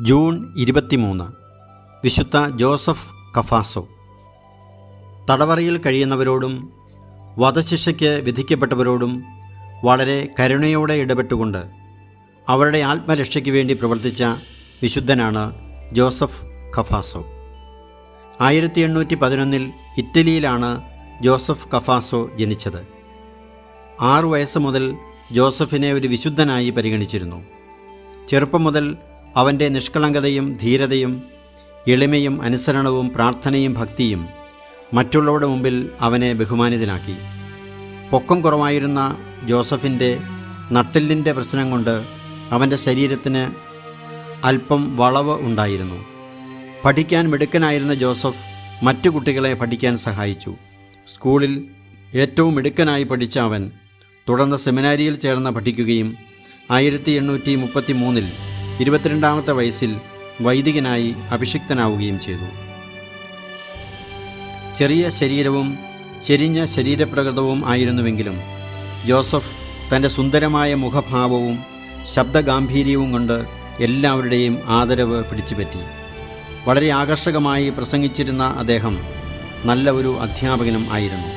June ഇരുപത്തിമൂന്ന്. വിശുദ്ധ Joseph Cafasso. തടവറയിൽ കഴിയുന്നവരോടും വധശിക്ഷയ്ക്ക് വിധിക്കപ്പെട്ടവരോടും വളരെ കരുണയോടെ ഇടപെട്ടുകൊണ്ട് അവരുടെ ആത്മരക്ഷയ്ക്ക് വേണ്ടി പ്രവർത്തിച്ച വിശുദ്ധനാണ് ജോസഫ് കഫാസോ. ആയിരത്തി എണ്ണൂറ്റി പതിനൊന്നിൽ ഇറ്റലിയിലാണ് ജോസഫ് കഫാസോ ജനിച്ചത്. ആറു വയസ്സ് മുതൽ ജോസഫിനെ ഒരു വിശുദ്ധനായി പരിഗണിച്ചിരുന്നു. ചെറുപ്പം മുതൽ അവന്റെ നിഷ്കളങ്കതയും ധീരതയും എളിമയും അനുസരണവും പ്രാർത്ഥനയും ഭക്തിയും മറ്റുള്ളവരുടെ മുമ്പിൽ അവനെ ബഹുമാനിതനാക്കി. പൊക്കം കുറവായിരുന്ന ജോസഫിന്റെ നട്ടെല്ലിന്റെ പ്രശ്നം കൊണ്ട് അവന്റെ ശരീരത്തിന് അല്പം വളവ് ഉണ്ടായിരുന്നു. പഠിക്കാൻ മിടുക്കനായിരുന്ന ജോസഫ് മറ്റു കുട്ടികളെ പഠിക്കാൻ സഹായിച്ചു. സ്കൂളിൽ ഏറ്റവും മിടുക്കനായി പഠിച്ച അവൻ തുടർന്ന് സെമിനാരിയിൽ ചേർന്ന് പഠിക്കുകയും ആയിരത്തി എണ്ണൂറ്റി മുപ്പത്തി മൂന്നിൽ ഇരുപത്തിരണ്ടാമത്തെ വയസ്സിൽ വൈദികനായി അഭിഷിക്തനാവുകയും ചെയ്തു. ചെറിയ ശരീരവും ചെരിഞ്ഞ ശരീരപ്രകൃതവും ആയിരുന്നുവെങ്കിലും ജോസഫ് തന്റെ സുന്ദരമായ മുഖഭാവവും ശബ്ദഗാംഭീര്യവും കൊണ്ട് എല്ലാവരുടെയും ആദരവ് പിടിച്ചുപറ്റി. വളരെ ആകർഷകമായി പ്രസംഗിച്ചിരുന്ന അദ്ദേഹം നല്ല ഒരു അധ്യാപകനും ആയിരുന്നു.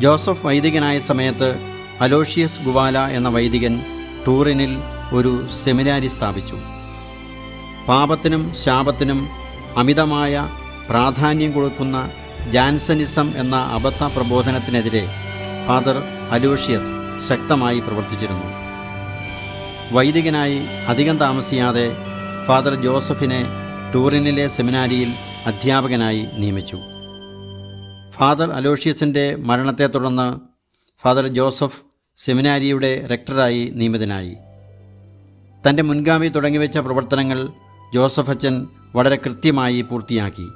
ജോസഫ് വൈദികനായ സമയത്ത് അലോഷ്യസ് ഗുവാല എന്ന വൈദികൻ ടൂറിനിൽ ഒരു സെമിനാരി സ്ഥാപിച്ചു. പാപത്തിനും ശാപത്തിനും അമിതമായ പ്രാധാന്യം കൊടുക്കുന്ന ജാൻസനിസം എന്ന അബദ്ധ പ്രബോധനത്തിനെതിരെ ഫാദർ അലൂഷ്യസ് ശക്തമായി പ്രവർത്തിച്ചിരുന്നു. വൈദികനായി അധികം താമസിയാതെ ഫാദർ ജോസഫിനെ ടൂറിനിലെ സെമിനാരിയിൽ അധ്യാപകനായി നിയമിച്ചു. ഫാദർ അലോഷ്യസിന്റെ മരണത്തെ തുടർന്ന് ഫാദർ ജോസഫ് സെമിനാരിയുടെ റെക്ടറായി നിയമിതനായി. തന്റെ മുൻഗാമി തുടങ്ങിവെച്ച പ്രവർത്തനങ്ങൾ ജോസഫ് അച്ഛൻ വളരെ കൃത്യമായി പൂർത്തിയാക്കി.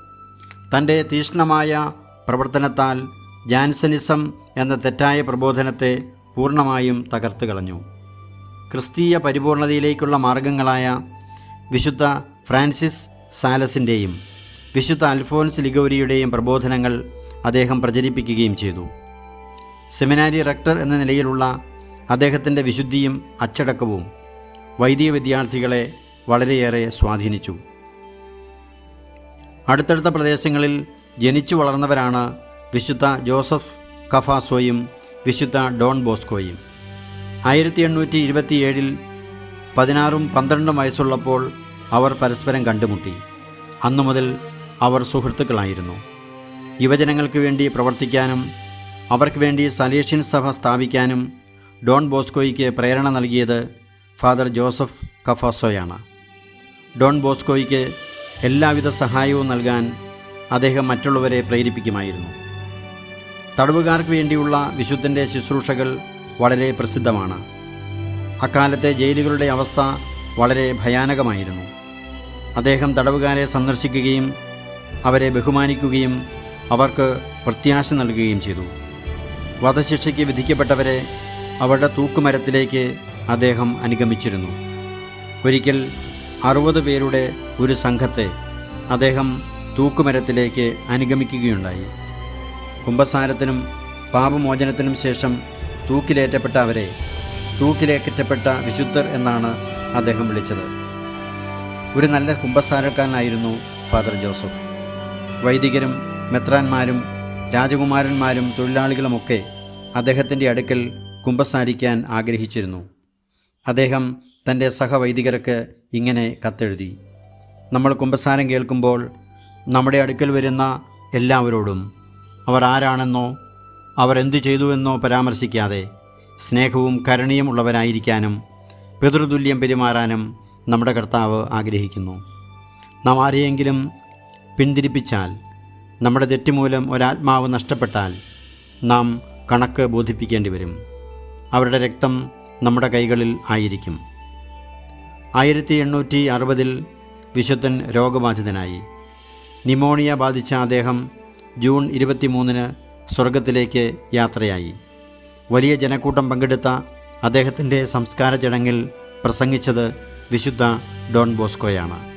തന്റെ തീഷ്ണമായ പ്രവർത്തനത്താൽ ജാൻസനിസം എന്ന തെറ്റായ പ്രബോധനത്തെ പൂർണമായും തകർത്തു കളഞ്ഞു. ക്രിസ്തീയ പരിപൂർണതയിലേക്കുള്ള മാർഗങ്ങളായ വിശുദ്ധ ഫ്രാൻസിസ് സാലസിന്റെയും വിശുദ്ധ അൽഫോൻസ് ലിഗോരിയുടെയും പ്രബോധനങ്ങൾ അദ്ദേഹം പ്രചരിപ്പിക്കുകയും ചെയ്തു. സെമിനാരി റക്ടർ എന്ന നിലയിലുള്ള അദ്ദേഹത്തിന്റെ വിശുദ്ധിയും അച്ചടക്കവും വൈദിക വിദ്യാർത്ഥികളെ വളരെയേറെ സ്വാധീനിച്ചു. അടുത്തടുത്ത പ്രദേശങ്ങളിൽ ജനിച്ചു വളർന്നവരാണ് വിശുദ്ധ ജോസഫ് കഫാസോയും വിശുദ്ധ ഡോൺ ബോസ്കോയും. ആയിരത്തി എണ്ണൂറ്റി ഇരുപത്തിയേഴിൽ പതിനാറും പന്ത്രണ്ടും വയസ്സുള്ളപ്പോൾ അവർ പരസ്പരം കണ്ടുമുട്ടി. അന്നു മുതൽ അവർ സുഹൃത്തുക്കളായിരുന്നു. യുവജനങ്ങൾക്ക് വേണ്ടി പ്രവർത്തിക്കാനും അവർക്ക് വേണ്ടി സലേഷ്യൻ സഭ സ്ഥാപിക്കാനും ഡോൺ ബോസ്കോയ്ക്ക് പ്രേരണ നൽകിയത് ഫാദർ ജോസഫ് കഫാസോയാണ്. ഡോൺ ബോസ്കോയ്ക്ക് എല്ലാവിധ സഹായവും നൽകാൻ അദ്ദേഹം മറ്റുള്ളവരെ പ്രേരിപ്പിക്കുമായിരുന്നു. തടവുകാർക്ക് വേണ്ടിയുള്ള വിശുദ്ധന്റെ ശുശ്രൂഷകൾ വളരെ പ്രസിദ്ധമാണ്. അക്കാലത്തെ ജയിലുകളുടെ അവസ്ഥ വളരെ ഭയാനകമായിരുന്നു. അദ്ദേഹം തടവുകാരെ സന്ദർശിക്കുകയും അവരെ ബഹുമാനിക്കുകയും അവർക്ക് പ്രത്യാശ നൽകുകയും ചെയ്തു. വധശിക്ഷയ്ക്ക് വിധിക്കപ്പെട്ടവരെ അവരുടെ തൂക്കുമരത്തിലേക്ക് അദ്ദേഹം അനുഗമിച്ചിരുന്നു. ഒരിക്കൽ അറുപത് പേരുടെ ഒരു സംഘത്തെ അദ്ദേഹം തൂക്കുമരത്തിലേക്ക് അനുഗമിക്കുകയുണ്ടായി. കുംഭസാരത്തിനും പാപമോചനത്തിനും ശേഷം തൂക്കിലേറ്റപ്പെട്ട അവരെ തൂക്കിലേക്കറ്റപ്പെട്ട വിശുദ്ധർ എന്നാണ് അദ്ദേഹം വിളിച്ചത്. ഒരു നല്ല കുംഭസാരക്കാരനായിരുന്നു ഫാദർ ജോസഫ്. വൈദികരും മെത്രാന്മാരും രാജകുമാരന്മാരും തൊഴിലാളികളുമൊക്കെ അദ്ദേഹത്തിന്റെ അടുക്കൽ കുംഭസാരിക്കാൻ ആഗ്രഹിച്ചിരുന്നു. അദ്ദേഹം തന്റെ സഹവൈദികർക്ക് ഇങ്ങനെ കത്തെഴുതി. നമ്മൾ കുമ്പസാരം കേൾക്കുമ്പോൾ നമ്മുടെ അടുക്കൽ വരുന്ന എല്ലാവരോടും അവർ ആരാണെന്നോ അവർ എന്തു ചെയ്തുവെന്നോ പരാമർശിക്കാതെ സ്നേഹവും കരുണയും ഉള്ളവരായിരിക്കാനും പിതൃതുല്യം പെരുമാറാനും നമ്മുടെ കർത്താവ് ആഗ്രഹിക്കുന്നു. നാം ആരെയെങ്കിലും പിന്തിരിപ്പിച്ചാൽ നമ്മുടെ തെറ്റുമൂലം ഒരാത്മാവ് നഷ്ടപ്പെട്ടാൽ നാം കണക്ക് ബോധിപ്പിക്കേണ്ടി വരും അവരുടെ രക്തം നമ്മുടെ കൈകളിൽ ആയിരിക്കും. ആയിരത്തി എണ്ണൂറ്റി അറുപതിൽ വിശുദ്ധൻ രോഗബാധിതനായി. നിമോണിയ ബാധിച്ച അദ്ദേഹം ജൂൺ ഇരുപത്തിമൂന്നിന് സ്വർഗത്തിലേക്ക് യാത്രയായി. വലിയ ജനക്കൂട്ടം പങ്കെടുത്ത അദ്ദേഹത്തിന്റെ സംസ്കാര ചടങ്ങിൽ പ്രസംഗിച്ചത് വിശുദ്ധ ഡോൺ ബോസ്കോയാണ്.